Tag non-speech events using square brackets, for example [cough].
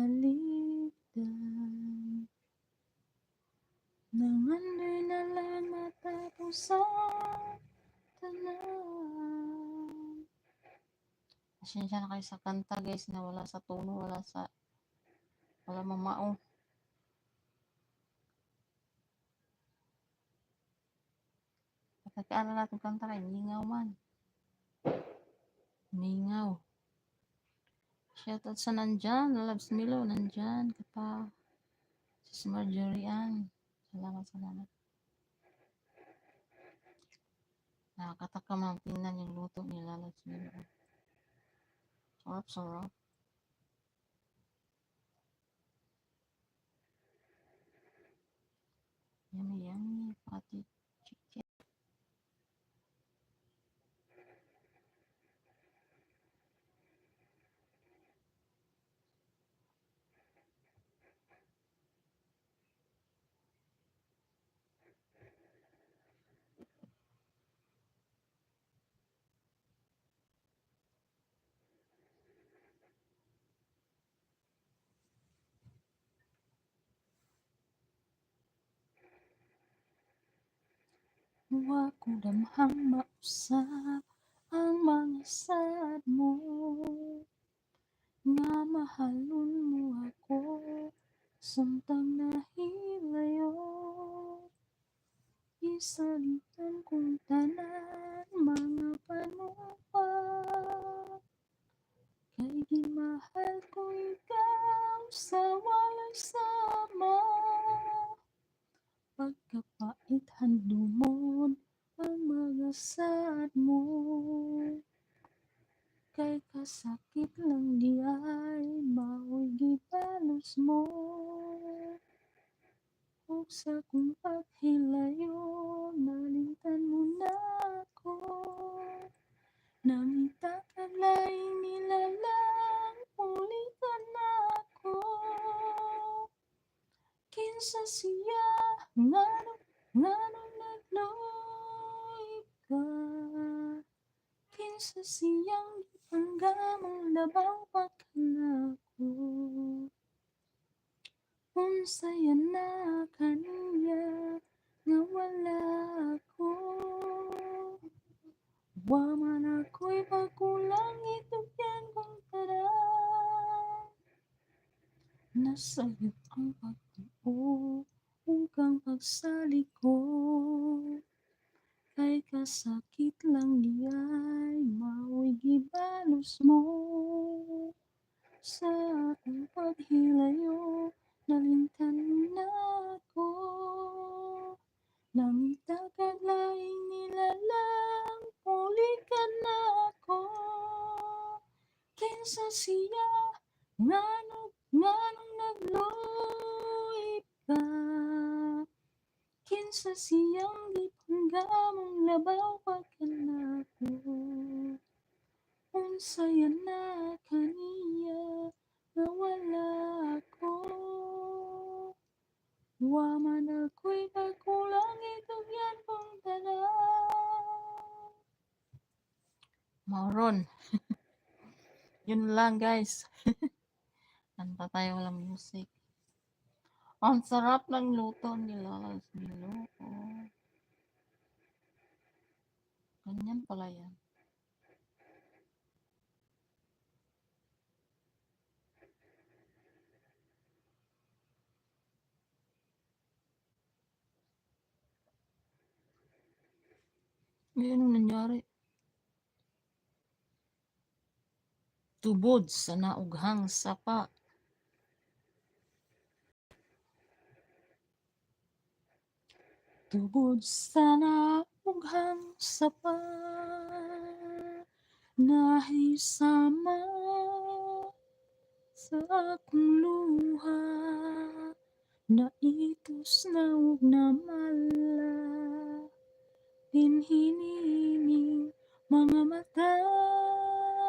halitan Nang ano'y nalan matapos sa tanaw Pasensya na kayo sa kanta guys na wala sa tono, wala sa wala mamao. Pagkakaalan natin kanta rin, lingaw man. Lingaw. Shoutout sa nandyan, Loves Milo, nandyan ka pa. Marjorie Ann. Salamat, salamat. Nakakataka man tingnan yung luto nila, Loves Milo. Sarap, sarap. Yummy, yummy. Pati chicken. Wa ko damhang mausap ang mga sad mo nga mahalon mo ako samtang nahilayo. Isalitan kong tanan sad mo. Kay kasakit lang di ay mao'y gibalos mo. Ug sa kong paghilayo nalimtan mo na ako. Nangita ka laing nilalang ulitan na ako. Kinsa siya ngano ngano nagloy ka Kinsa siyang hanggamang labaw pa ka na ako Unsaya na kaniya nga wala ako. Wa man ako'y pagkulang itugyan kong tanan Nasayop ang pagtuo ug ang pagsalig ko Kay kasakit lang di ay mao'y gibalos mo. Sa akong paghilayo nalimtan mo na ako. Nangita ka laing nilalang uli ka na ako. Kinsa siya ngano ngano nagloy ka? Kinsa siyang gipanggamong labaw pa ka na ako Unsaya na kaniya nga wala ako Wa man ako'y pagkulang itugyan kong tanan Mauron. [laughs] Yun lang guys. [laughs] Kanta tayo walang music. Ang sarap ng luto nila. Milo. Oh. Ganyan pala yan. Ay, anong nangyari? Tubod sa naughang sapa. Tubod sa naughang sapa. Nahisama sa akong luha. Naitos na ug namala. Pinhinining mga mata